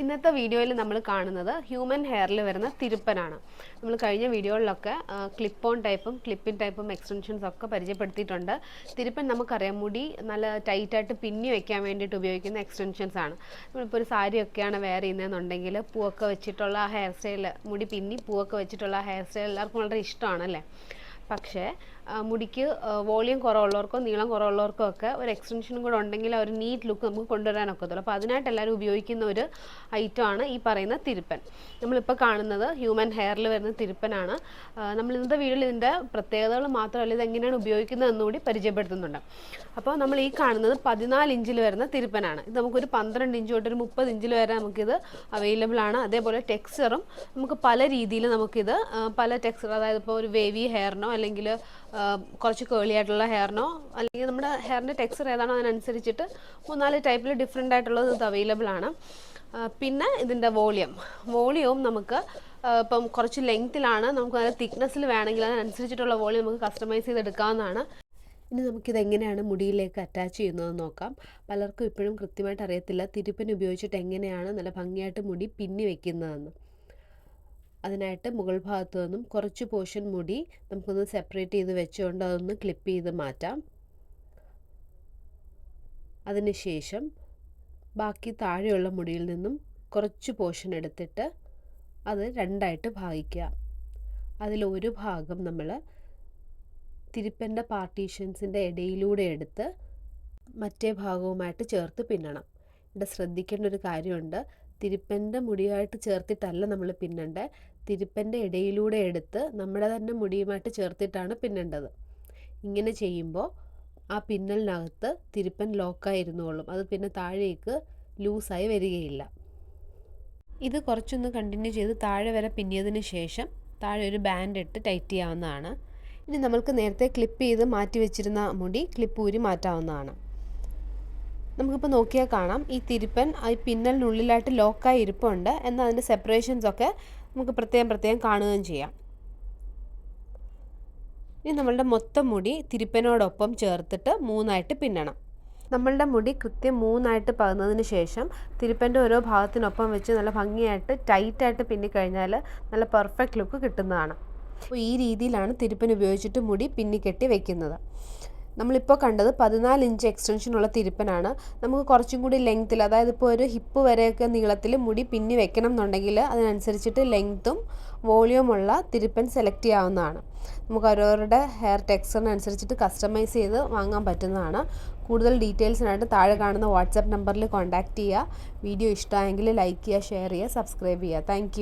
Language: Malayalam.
ഇന്നത്തെ വീഡിയോയിൽ നമ്മൾ കാണുന്നത് ഹ്യൂമൻ ഹെയറിൽ വരുന്ന തിരുപ്പനാണ്. നമ്മൾ കഴിഞ്ഞ വീഡിയോകളിലൊക്കെ ക്ലിപ്പ് ഓൺ ടൈപ്പും ക്ലിപ്പിൻ ടൈപ്പും എക്സ്റ്റൻഷൻസ് ഒക്കെ പരിചയപ്പെടുത്തിയിട്ടുണ്ട്. തിരുപ്പൻ നമുക്കറിയാം മുടി നല്ല ടൈറ്റായിട്ട് പിന്നി വെക്കാൻ വേണ്ടിയിട്ട് ഉപയോഗിക്കുന്ന എക്സ്റ്റൻഷൻസ് ആണ്. നമ്മളിപ്പോൾ ഒരു സാരിയൊക്കെയാണ് വെയർ ചെയ്യുന്നതെന്നുണ്ടെങ്കിൽ പൂവൊക്കെ വെച്ചിട്ടുള്ള ഹെയർ സ്റ്റൈൽ മുടി പിന്നി പൂവൊക്കെ വെച്ചിട്ടുള്ള ഹെയർ സ്റ്റൈൽ എല്ലാവർക്കും വളരെ ഇഷ്ടമാണല്ലേ? പക്ഷേ മുടിക്ക് വോളിയം കുറവുള്ളവർക്കോ നീളം കുറവുള്ളവർക്കോ ഒക്കെ ഒരു എക്സ്റ്റൻഷനും കൂടെ ഉണ്ടെങ്കിൽ ആ ഒരു നീറ്റ് ലുക്ക് നമുക്ക് കൊണ്ടുവരാൻ ഒക്കത്തുള്ളൂ. അപ്പോൾ അതിനായിട്ട് എല്ലാവരും ഉപയോഗിക്കുന്ന ഒരു ഐറ്റമാണ് ഈ പറയുന്ന തിരുപ്പൻ. നമ്മളിപ്പോൾ കാണുന്നത് ഹ്യൂമൻ ഹെയറിൽ വരുന്ന തിരുപ്പനാണ്. നമ്മൾ ഇന്നത്തെ വീഡിയോയിൽ ഇതിന്റെ പ്രത്യേകതകൾ മാത്രമല്ല ഇത് എങ്ങനെയാണ് ഉപയോഗിക്കുന്നത് എന്നുകൂടി പരിചയപ്പെടുത്തുന്നുണ്ട്. അപ്പോൾ നമ്മൾ ഈ കാണുന്നത് പതിനാല് ഇഞ്ചിൽ വരുന്ന തിരുപ്പനാണ്. ഇത് നമുക്കൊരു പന്ത്രണ്ട് ഇഞ്ച് തൊട്ട് ഒരു മുപ്പത് ഇഞ്ചിൽ വരെ നമുക്കിത് അവൈലബിൾ ആണ്. അതേപോലെ ടെക്സ്ചറും നമുക്ക് പല രീതിയിൽ നമുക്കിത് പല ടെക്സ്ചർ അതായത് ഇപ്പോൾ ഒരു വേവി ഹെയറിനോ അല്ലെങ്കിൽ കുറച്ച് കേളി ആയിട്ടുള്ള ഹെയറിനോ അല്ലെങ്കിൽ നമ്മുടെ ഹെയറിന്റെ ടെക്സ്ചർ ഏതാണോ അതിനനുസരിച്ചിട്ട് മൂന്നാൽ ടൈപ്പിൽ ഡിഫറെന്റ് ആയിട്ടുള്ളത് ഇത് അവൈലബിൾ ആണ്. പിന്നെ ഇതിന്റെ വോളിയം. വോളിയവും നമുക്ക് ഇപ്പം കുറച്ച് ലെങ്ത്തിലാണ് നമുക്ക് നല്ല തിക്നെസ്സിൽ വേണമെങ്കിൽ അതിനനുസരിച്ചിട്ടുള്ള വോളിയം നമുക്ക് കസ്റ്റമൈസ് ചെയ്തെടുക്കാവുന്നതാണ്. ഇനി നമുക്കിത് എങ്ങനെയാണ് മുടിയിലേക്ക് അറ്റാച്ച് ചെയ്യുന്നത് നോക്കാം. പലർക്കും ഇപ്പോഴും കൃത്യമായിട്ട് അറിയത്തില്ല തിരുപ്പൻ ഉപയോഗിച്ചിട്ട് എങ്ങനെയാണ് നല്ല ഭംഗിയായിട്ട് മുടി പിന്നി വെക്കുന്നതെന്ന്. അതിനായിട്ട് മുകൾ ഭാഗത്തു നിന്നും കുറച്ച് പോർഷൻ മുടി നമുക്കൊന്ന് സെപ്പറേറ്റ് ചെയ്ത് വെച്ചുകൊണ്ട് അതൊന്ന് ക്ലിപ്പ് ചെയ്ത് മാറ്റാം. അതിനുശേഷം ബാക്കി താഴെയുള്ള മുടിയിൽ നിന്നും കുറച്ച് പോർഷൻ എടുത്തിട്ട് അത് രണ്ടായിട്ട് ഭാഗിക്കുക. അതിൽ ഒരു ഭാഗം നമ്മൾ തിരുപ്പന്റെ പാർട്ടീഷൻസിന്റെ ഇടയിലൂടെ എടുത്ത് മറ്റേ ഭാഗവുമായിട്ട് ചേർത്ത് പിന്നണം. ഇവിടെ ശ്രദ്ധിക്കേണ്ട ഒരു കാര്യമുണ്ട്. തിരുപ്പന്റെ മുടിയായിട്ട് ചേർത്തിട്ടല്ല നമ്മൾ പിന്നണ്ടേ. തിരുപ്പന്റെ ഇടയിലൂടെ എടുത്ത് നമ്മുടെ തന്നെ മുടിയുമായിട്ട് ചേർത്തിട്ടാണ് പിന്നണ്ടത്. ഇങ്ങനെ ചെയ്യുമ്പോൾ ആ പിന്നലിനകത്ത് തിരുപ്പൻ ലോക്കായിരുന്നോളും. അത് പിന്നെ താഴേക്ക് ലൂസായി വരികയില്ല. ഇത് കുറച്ചൊന്ന് കണ്ടിന്യൂ ചെയ്ത് താഴെ വരെ പിന്നിയതിന് ശേഷം താഴെ ഒരു ബാൻഡ് ഇട്ട് ടൈറ്റ് ചെയ്യാവുന്നതാണ്. ഇനി നമ്മൾക്ക് നേരത്തെ ക്ലിപ്പ് ചെയ്ത് മാറ്റി വെച്ചിരുന്ന മുടി ക്ലിപ്പ് ഊരി മാറ്റാവുന്നതാണ്. നമുക്കിപ്പോൾ നോക്കിയാൽ കാണാം. ഈ തിരുപ്പൻ ഈ പിന്നലിനുള്ളിലായിട്ട് ലോക്കായി ഇരിപ്പുണ്ട്. എന്നാൽ അതിന്റെ സെപ്പറേഷൻസ് ഒക്കെ നമുക്ക് പ്രത്യേകം പ്രത്യേകം കാണുകയും ചെയ്യാം. ഇനി നമ്മളുടെ മൊത്തം മുടി തിരുപ്പനോടൊപ്പം ചേർത്തിട്ട് മൂന്നായിട്ട് പിന്നണം. നമ്മളുടെ മുടി കൃത്യം മൂന്നായിട്ട് പകുന്നതിന് ശേഷം തിരുപ്പന്റെ ഓരോ ഭാഗത്തിനൊപ്പം വെച്ച് നല്ല ഭംഗിയായിട്ട് ടൈറ്റായിട്ട് പിന്നിക്കഴിഞ്ഞാൽ നല്ല പെർഫെക്റ്റ് ലുക്ക് കിട്ടുന്നതാണ്. അപ്പോൾ ഈ രീതിയിലാണ് തിരുപ്പൻ ഉപയോഗിച്ചിട്ട് മുടി പിന്നിക്കെട്ടി വെക്കുന്നത്. നമ്മളിപ്പോൾ കണ്ടത് പതിനാല് ഇഞ്ച് എക്സ്റ്റൻഷനുള്ള തിരുപ്പനാണ്. നമുക്ക് കുറച്ചും കൂടി ലെങ്ത്തിൽ അതായത് ഇപ്പോൾ ഒരു ഹിപ്പ് വരെയൊക്കെ നീളത്തിൽ മുടി പിന്നി വെക്കണം എന്നുണ്ടെങ്കിൽ അതിനനുസരിച്ചിട്ട് ലെങ്ത്തും വോളിയമുള്ള തിരുപ്പൻ സെലക്ട് ചെയ്യാവുന്നതാണ്. നമുക്ക് ഓരോരുടെ ഹെയർ ടെക്സ്ചറിനനുസരിച്ചിട്ട് കസ്റ്റമൈസ് ചെയ്ത് വാങ്ങാൻ പറ്റുന്നതാണ്. കൂടുതൽ ഡീറ്റെയിൽസിനായിട്ട് താഴെ കാണുന്ന വാട്സാപ്പ് നമ്പറിൽ കോൺടാക്റ്റ് ചെയ്യുക. വീഡിയോ ഇഷ്ടമായെങ്കിൽ ലൈക്ക് ചെയ്യുക ഷെയർ ചെയ്യുക സബ്സ്ക്രൈബ് ചെയ്യുക. താങ്ക്